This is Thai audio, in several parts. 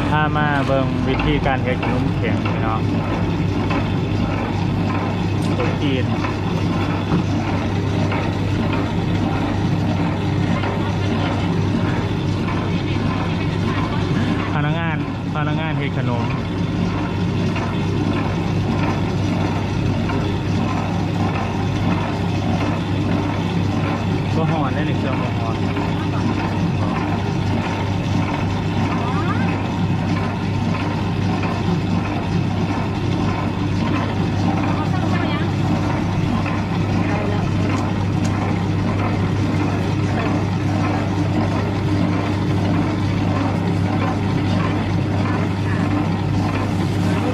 จะพามาเบิ่งวิธีการเฮ็ดขนมเข็งพี่น้องคนจีนพนักงานพนักงานเฮ็ดขนมก็หอนได้หนึ่งเครื่องหอน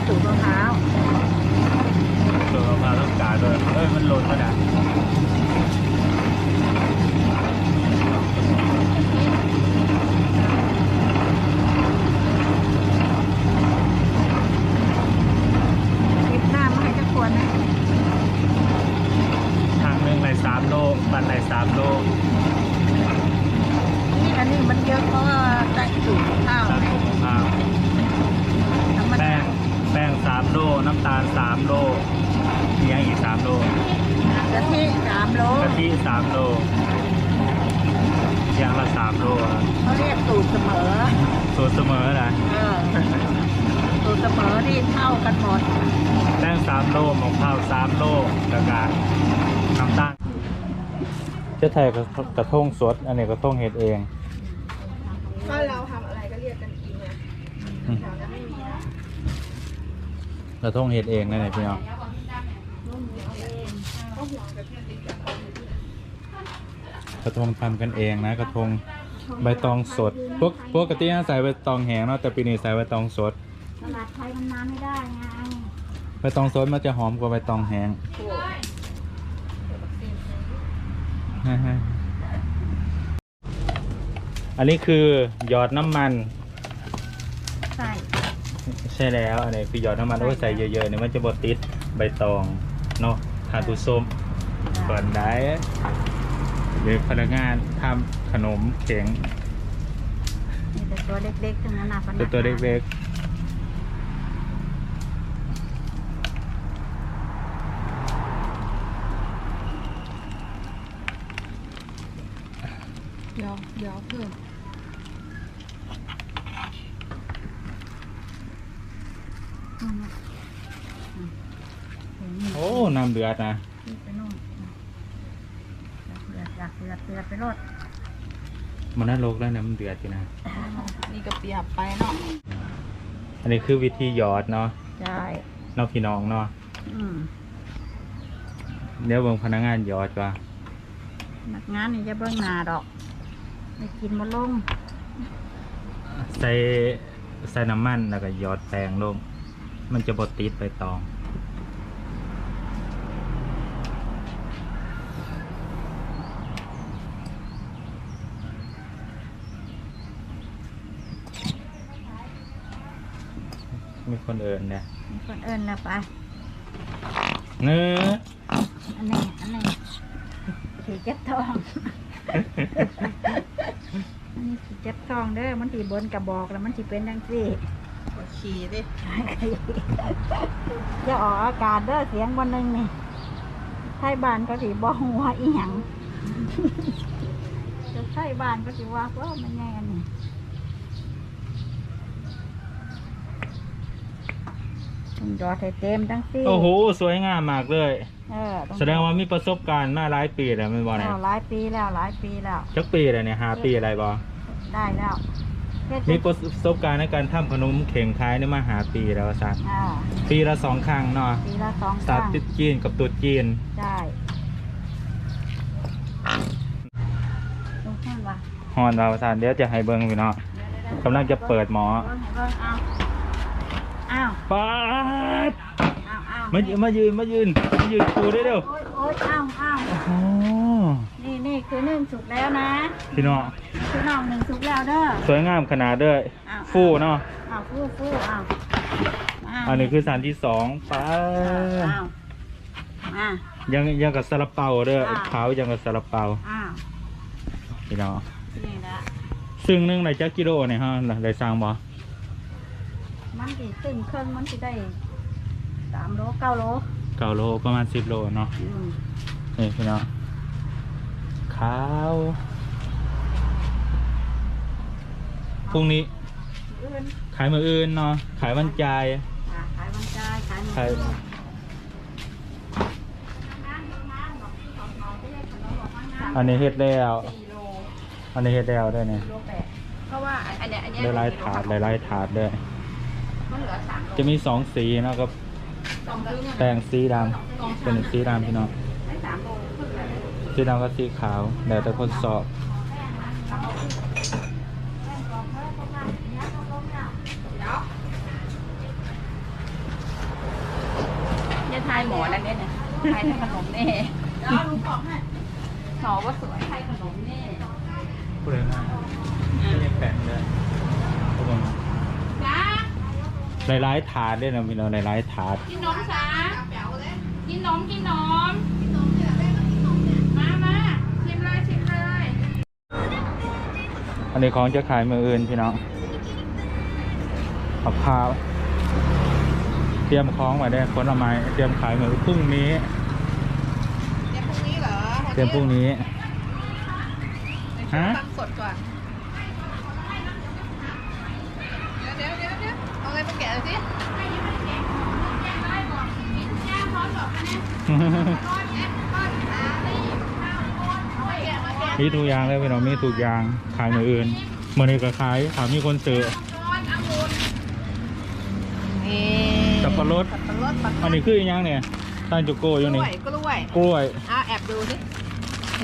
สูตรมะพร้าว เออมาต้องกาด้วยเอ้ย มันหล่นมาด่ะ เก็บหน้ามาให้เจะควรนะ ทางหนึ่งในสามโล ปันในสามโลนี่อันนี้มันเยอะเพราะว่าได้สูตรมะพร้าวสามไงโลข้าวธรรมแป้ดางแป้งสามโลน้ำตาลสามโลมีอย่างอีกสามโลกะทิสามโลกะทิสามโลอย่างละสามโลอะเขาเรียกสูตรเสมอ สูตรเสมอนะเออสูตรเสมอที่เท่ากันหมด แป้งสามโลหมกข้าวสามโลกระกาน้ำตาลเจ้าไทยกระทงสด อันนี้กระทงเห็ดเอง ก็เราทำอะไรก็เรียกกันกินไงแถวนั้นไม่มีนะกระทงเห็ดเองนั่นแหละพี่น้องกระทงทำกันเองนะ กระทงใบตองสดพวกปกติใส่ใบตองแห้งเนาะแต่ปีนี้ใส่ใบตองสดตลาดไทยมันมาไม่ได้ไงใบตองสดมันจะหอมกว่าใบตองแห้ง อันนี้คือหยอดน้ำมัน ใส่ใช่แล้ว อันนี้คือหยอดน้ำมันโอ้ยใส่เยอะๆเนี่ยมันจะบดติดใบตองเนาะทานผู้ส้มก่อนได้หรือพนักงานทำขนมเข็งนี่แต่ตัวเล็กๆทั้งนั้นนะพนักงานตัวตัวเล็กเเดี๋ยวเพิ่มอืมอืมเห็นนี่ๆโอ้น้ำเดือดนะนี่ไปโน่นเดือดอยากเดือดเดือดไปรดมันน่าโลกแล้วนะมันเดือดอยู่นะ นี่ก็เปียกไปเนาะ อันนี้คือวิธีหยอดเนาะ ใช่เนอกพี่น้องเนาะอืมเดี๋ยวเบิ่งพนักงานหยอดว่าพนักงานนี่จะเบิ้งหน้าดอก ไม่กินมาลงใส่ใส่น้ำมันแล้วก็หยอดแป้งลง มันจะบดติดใบตองมีคนเอินเนี่ยมีคนเอิญแล้วไปเนื้ออันนี้อันนี้สีเจ็บทอง อันนี้สี เจ็บทองเด้อมันสีบนกระบอกแล้วมันสีเป็นดังสี่กดขี่ดิจะออกอากาศเด้อเสียงวันหนึ่งนี่ไทยบ้านก็สีบอหัวอีหยังจะไทยบ้านก็สีว่าว่ามันยังไงนี่ต้องยอดให้เต็มทั้งสี่โอ้โหสวยงามมากเลยเออต้องแสดงว่ามีประสบการณ์มาหลายปีแล้วแมันบอกแล้เนี่วยหลายปีแล้วหลายปีแล้วจักปีแล้วเนี่ยห้าปีอะไรบอ ได้แล้วเฮ็ดมีประสบการณ์ในการทำขนมเข่งขายในมาหาปีแล้วสัตว์อ่าปีละสองครั้งเนาะปีละสองคสัตรั้ว์งติดจีนกับตุดจีน ได้ลงข้างวะฮอนเราสัตว์เดี๋ยวจะให้เบิ้งพี่เนาะกำลังจะเปิดหมอเบิ่งเบิ่งเอาอ้าวป๊าดอ้าวอ้าวมายืนมายืนมายืนมายืนครูได้เร็วโอ๊ยโอ๊ยอ้าวอ้าว โอ้ นี่นี่คือหนึ่งสุกแล้วนะพี่เนาะคือน้องหนึ่งสุกแล้วเด้อสวยงามขนาดด้วยอ้าวฟูเนาะอ้าวฟู่ฟู่อ้าวอ้าวอันนี้คือสารที่สองป๊าอ้าดวอ้าวยังยังกับซาลาเปาเด้ออ่าขาวยังกับซาลาเปาอ้าวพี่เนาะนี่ละซึ่งหนึ่งในจักกิโลเนี่ยฮะได้สร้างบ่กมันสิตึงเครื่องมันสิได้สามโลเก้าโลเก้าโลประมาณสิบโลเนาะอืมนี่พี่น้อง ข้าวพรุ่งนี้อื่นขายมืออื่นเนาะ ขายวันจ่ายอ่าขายวันจ่ายขายหมดขาย อันนี้เฮ็ดแล้ว สี่โลอันนี้เฮ็ดแล้วด้วยเนี่ยโลแปดเพราะว่าอันเนี้ยอันเนี้ยได้ลายถาดได้ลายถาดด้วย มันเหลือสามโลจะมีสองสีเนาะกับสองครึ่งอะแดงสีดำเป็นสีดำพี่น้อง สีดำกับสีขาวแล้วแต่คนสอบ เนี่ยทายหมอแล้วเนี่ยเนี่ยทายทายขนมแน่แล้วลุงบอกให้หมอว่าสวยทายขนมแน่พูดเลยนะไม่ได้แปะเลยทุกคนจ้าหลายๆถาดด้วยนะพี่น้องหลายๆถาดกินนมจ้ากินนมกินนมกินนมเนี่ยแม่ อันนี้ของจะขายมืออื่นพี่น้องมะพร้าวเตรียมของไว้ได้ผลไม้เตรียมขายมือพรุ่งนี้เดี๋ยวพรุ่งนี้เหรอเตรียมพรุ่งนี้ฮะตั้งสดก่อนเดี๋ยวเดี๋ยวเดี๋ยวเดี๋ยวเอาอะไรมาแกะหน่อยสิ มีทุกอย่างเลยพี่น้องมีทุกอย่างขายมืออื่นเมื่อนี้ก็ขายถามมีคนซื้อนี่สับปะรดสับปะรดปักอันนี้คืออหยังเนี่ยตั้งจุโก้อกยู่ล้นี่วยกล้วยกล้วยเอาแอบดูสิ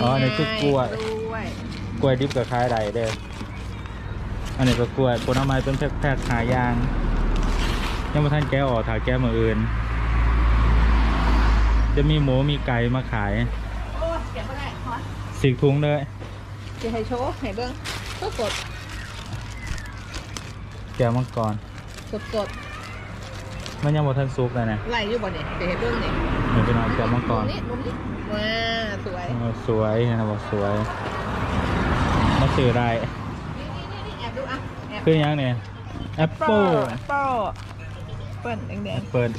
อ๋ออันนี้คือกล้วยกล้วยกล้วยดิบกับขายใดเด้ออันนี้ก็กล้วยผลไม้เป็นแพ็คๆขายยางยังไม่ทันแก้ออกถ่ายแก้มืออื่น จะมีหมูมีไก่มาขายโอ้ยเก็บไม่ได้ขอ สิกถุงเลยจะให้โชว์ให้เบิ้งก็กดแก้วมังกรกดกดมันยังบ่ทันซุกเลยนะไหลอยู่บ่เนี่ยเดี๋ยวให้เบิ้งเนี่ยเดี๋ยวไปนอนแก้วมังกรนี่มุมนี้ว้าสวยเออสวยนะบอกสวยมาซื้อได้นี่นี่นี่นี่แอบดูอะแอบคืออยังเนี่ยแอปเปิลแอปเปิลเปิ้ลแดงเปิด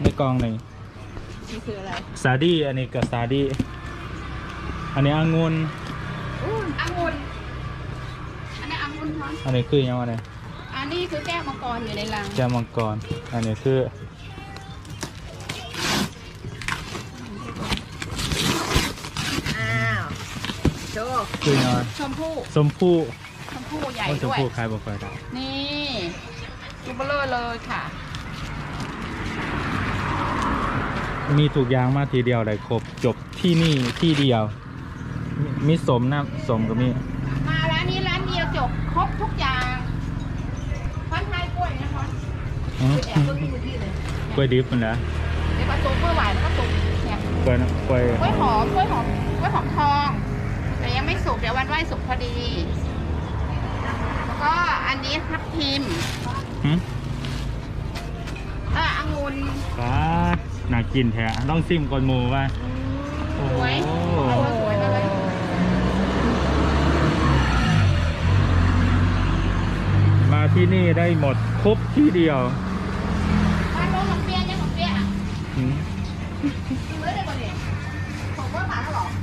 ในกล่องหนึ่งๆนี่คืออะไรซาดี้อันนี้กับซาดี้ อันนี้องุ่นองุ่นอันนี้องุ่นร้อนอันนี้คืออยังไงเนี่ยอันนี้คือแก้วมังกรอยู่ในรังแก้วมังกร อันนี้คืออ้าวโชว์คือยังไงชมพู่สมพู่ชมพู่ใหญ่ต้นชมด้วยพู่ขายบอกไปได้นี่ลูกเบลอเลยค่ะ มีถูกอยางมาทีเดียวเลยครบจบที่นี่ที่เดียว มีมีสมนะสมกับมี มาร้านนี้ร้านเดียวจบครบทุกอย่างฟันไทยกล้วยนะคะอื้อคือแอบเพิ่งดูที่เลยกล้วยดิบมันนะเดี๋ยวผสมกล้วยหวานก็สุกเนี่ยกล้วยน้ำกล้วยกล้วยหอมกล้วยหอมกล้วยหอมทอง แต่ยังไม่สุกเดี๋ยววันไหว้สุกพอดี แล้วก็อันนี้ทับทิมหึเออองุ่นป้าดน่ากินแท้ต้องซิมก่อนหมูว่า โอ้ ส โห วยสวยมาเลย มาที่ นี่ได้หมดครบที่เดียว